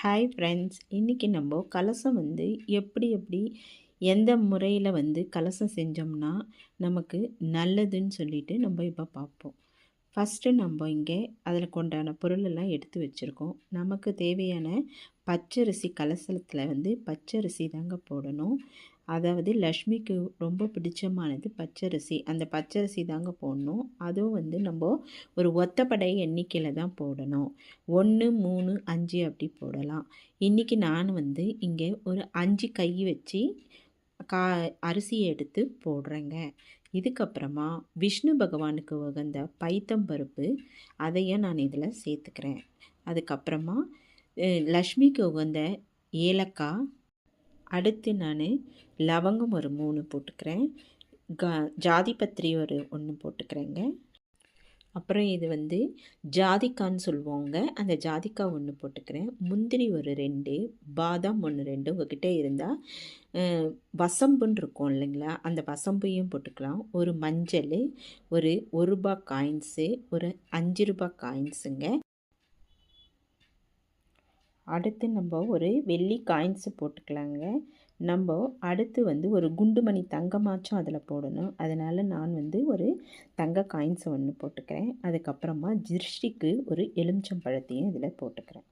Hi friends இன்றைக்கி நம்ம கலசம் வந்து எப்படி எப்படி எந்த முறையில் வந்து கலசம் செஞ்சோம்னா நமக்கு நல்லதுன்னு சொல்லிட்டு நம்ம இப்போ பார்ப்போம். ஃபஸ்ட்டு நம்ம இங்கே அதில் கொண்டான பொருளெல்லாம் எடுத்து வச்சுருக்கோம். நமக்கு தேவையான பச்சரிசி கலசலத்தில் வந்து பச்சரிசி தாங்க போடணும். அதாவது லக்ஷ்மிக்கு ரொம்ப பிடிச்சமானது பச்சரிசி. அந்த பச்சரிசி தாங்க போடணும். அதுவும் வந்து நம்ம ஒரு ஒத்தப்படை எண்ணிக்கையில் தான் போடணும். ஒன்று மூணு அஞ்சு அப்படி போடலாம். இன்றைக்கி நான் வந்து இங்கே ஒரு அஞ்சு கை வச்சு கா அரிசியை எடுத்து போடுறேங்க. இதுக்கப்புறமா விஷ்ணு பகவானுக்கு உகந்த பைத்தம்பருப்பு அதையும் நான் இதில் சேர்த்துக்கிறேன். அதுக்கப்புறமா லக்ஷ்மிக்கு உகந்த ஏலக்காய் அடுத்து நான் லவங்கம் ஒரு மூணு போட்டுக்கிறேன். கா ஜாதிபத்திரி ஒரு ஒன்று போட்டுக்கிறேங்க. அப்புறம் இது வந்து ஜாதிக்கான்னு சொல்லுவாங்க. அந்த ஜாதிக்காய் ஒன்று போட்டுக்கிறேன். முந்திரி ஒரு ரெண்டு பாதாம் ஒன்று ரெண்டு உங்ககிட்ட இருந்தால் வசம்புன்னு இருக்கும் இல்லைங்களா? அந்த வசம்பையும் போட்டுக்கலாம். ஒரு மஞ்சள் ஒரு ஒரு ரூபா காயின்ஸு ஒரு அஞ்சு ரூபா காயின்ஸுங்க அடுத்து நம்ம ஒரு வெள்ளி காயின்ஸு போட்டுக்கலாங்க. நம்ம அடுத்து வந்து ஒரு குண்டுமணி தங்கமாச்சும் அதில் போடணும். அதனால் தங்க காயின்ஸ் ஒன்று போட்டுக்கிறேன். அதுக்கப்புறமா ஜிர்ஷ்டிக்கு ஒரு எலுமிச்சம் பழத்தையும் இதில் போட்டுக்கிறேன்.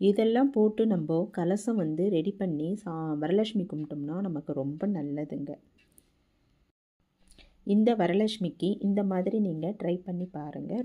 இதெல்லாம் போட்டு நம்ம கலசம் வந்து ரெடி பண்ணி சா வரலட்சுமி கும்பிட்டோம்னா நமக்கு ரொம்ப நல்லதுங்க. இந்த வரலட்சுமிக்கு இந்த மாதிரி நீங்கள் ட்ரை பண்ணி பாருங்கள்